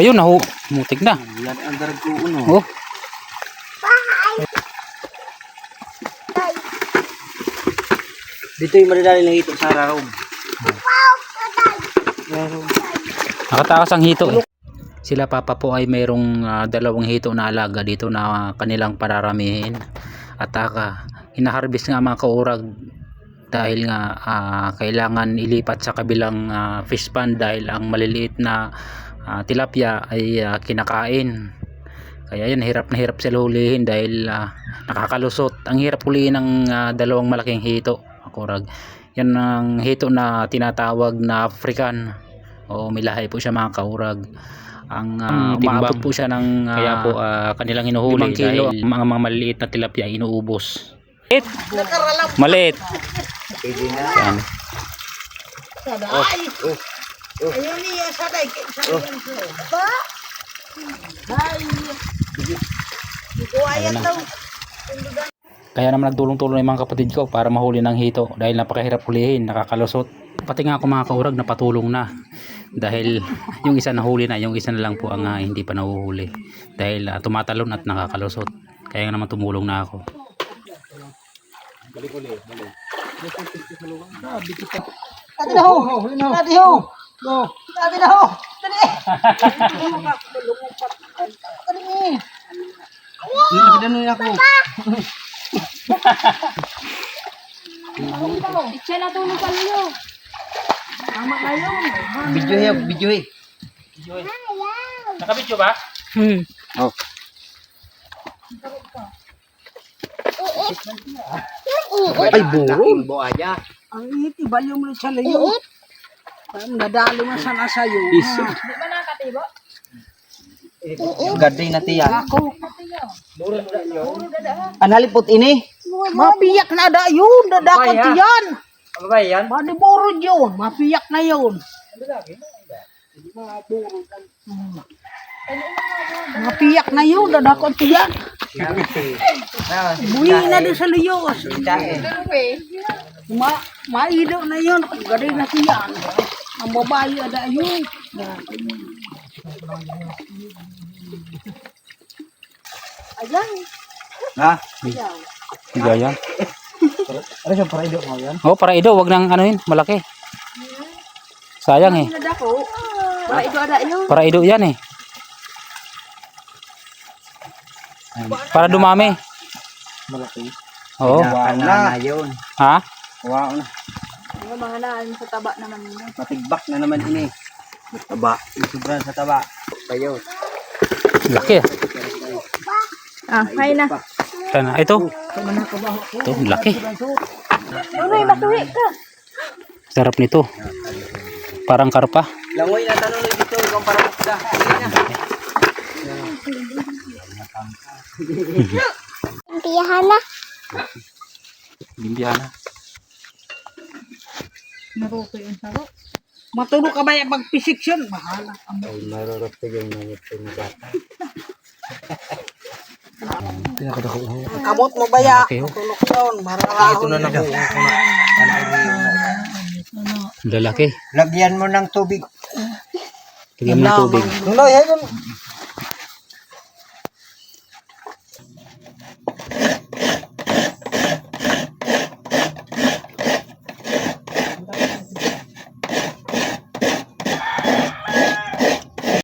Ayun, nahu, mutik na. Yan ang darag ko uno. Oh, Dito yung madadali ng hito sa araw. nakatakas ang hito eh. Sila papa po ay mayroong ah, dalawang hito na alaga dito na kanilang pararamihin. At aka, hinaharbis nga mga kaurag dahil nga ah, kailangan ilipat sa kabilang ah, fish pond dahil ang maliliit na ah, tilapia ay ah, kinakain. Kaya yan, hirap na hirap sila hulihin dahil ah, nakakalusot. Ang hirap hulihin ng ah, dalawang malaking hito, kaurag. Yan ang hito na tinatawag na African. O milahay po siya mga kaurag. Ang uh, umaabot po siya ng ah, kaya po ah, kanilang hinuhuli kilo ang mga, mga maliliit na tilapia inuubos. Maliit. Maliit. Pwede na. Yan. Saday. Ayun niya, saday. Saday. Ba? Ay. Hindi ko ayat daw. Kaya naman nagtulong-tulong yung mga kapatid ko para mahuli ng hito dahil napakahirap hulihin, nakakalusot. Pati nga ako mga kaurag napatulong na dahil yung isa nahuli na, yung isa na lang po ang ah, hindi pa nahuhuli dahil ah, tumatalon at nakakalusot. Kaya nga naman tumulong na ako. Ate na ho. Ate ho. Ate na ho. Dali. Dali. Nakita na ako. Siya na tulong pa niyo. Tama na yun. Video eh, video eh. Nakabidyo ba? Hmm. Oh. Ay, buro. Buaya. Ang iti, baliw mo sa layo. Ang nadali mo sana sa'yo. Iso. Gaday na tiyan. Ako. Analipot ini. Mapiyak na da yun. Dadakot yan. Ano ba yan? Maniburo yun. Mapiyak na yun. Mapiyak na yun. Dadakot yan. Buhi na din sa liyos. Ma maido na yun. Gaday na siya. Ang babae ada yun. Ayan. Ha? Higa yan. Ano siya para idok mo yan? Oh, para ido, wag nang ano yun, malaki. Sayang eh. Wala ito ada yun. Para ido yan eh. Para dumami. Malaki. Oo. Wow na. yun. Ha? Wow na. Yung mga naan sa taba naman yun. Patigbak na naman ini. Taba. Sobrang sa taba. Kayo. Laki ah. Ah, hay na. Sana, ito. Ito, laki. Unoy, matuwi ka. Sarap nito. Parang karpa. Langoy na tanong dito. Ikaw para magda. Sige na. Naruto yun saro. Matulog ka ba yung magpisik yun? Bahala ka mo. Ay, marurot ko yung mga ito na bata. Kamot mo ba ya? Oh. Tulog yun. Mararahon. Ito na na po. Lalaki. Lagyan mo ng tubig. Tigyan mo ng tubig. Nunoy, ayun.